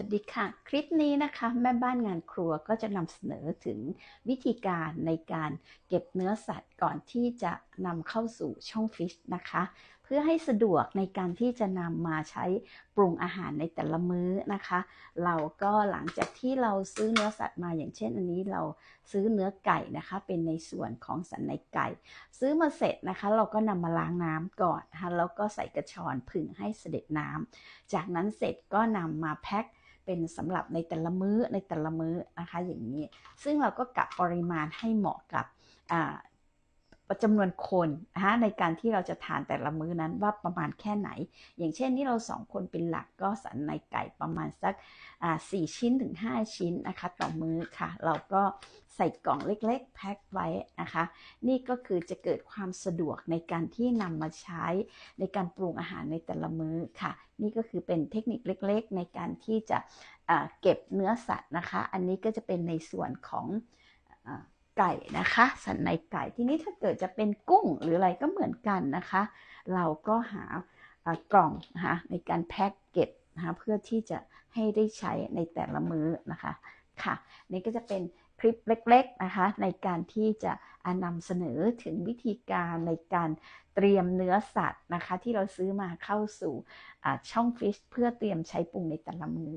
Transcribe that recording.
วัสดีค่ะ คลิปนี้นะคะแม่บ้านงานครัวก็จะนำเสนอถึงวิธีการในการเก็บเนื้อสัตว์ก่อนที่จะนำเข้าสู่ช่องฟิชนะคะ เพื่อให้สะดวกในการที่จะนำมาใช้ปรุงอาหารในแต่ละมื้อนะคะ เราก็หลังจากที่เราซื้อเนื้อสัตว์มาอย่างเช่น อันนี้เราซื้อเนื้อไก่นะคะ เป็นในส่วนของสันในไก่ ซื้อมาเสร็จนะคะ เราก็นำมาล้างน้ำก่อนนะคะแล้วก็ใส่กระชอนผึ่งให้เสด็จน้ำจากนั้นเสร็จก็นำมาแพ็ค เป็นสำหรับในแต่ละมื้อในแต่ละมื้อนะคะอย่างนี้ ซึ่งเราก็กะปริมาณให้เหมาะกับ จำนวนคนนะคะในการที่เราจะทานแต่ละมื้อนั้นว่าประมาณแค่ไหน อย่างเช่นนี่เราสองคนเป็นหลักก็สันในไก่ประมาณสักสี่ชิ้นถึง 5 ชิ้นนะคะต่อมื้อค่ะ เราก็ใส่กล่องเล็กๆ แพ็คไว้นะคะ นี่ก็คือจะเกิดความสะดวกในการที่นำมาใช้ในการปรุงอาหารในแต่ละมื้อค่ะ นี่ก็คือเป็นเทคนิคเล็กๆ ในการที่จะเก็บเนื้อสัตว์นะคะ อันนี้ก็จะเป็นในส่วนของ ไก่นะคะ สันในไก่ทีนี้ถ้าเกิดจะเป็นกุ้งหรืออะไรก็เหมือนกันนะคะ เราก็หากล่องนะคะในการแพ็กเก็บนะคะเพื่อที่จะให้ได้ใช้ในแต่ละมื้อนะคะค่ะ นี่ก็จะเป็นคลิปเล็กๆนะคะในการที่จะนำเสนอถึงวิธีการในการเตรียมเนื้อสัตว์นะคะ ที่เราซื้อมาเข้าสู่ช่องฟิชเพื่อเตรียมใช้ปรุงในแต่ละมื้อ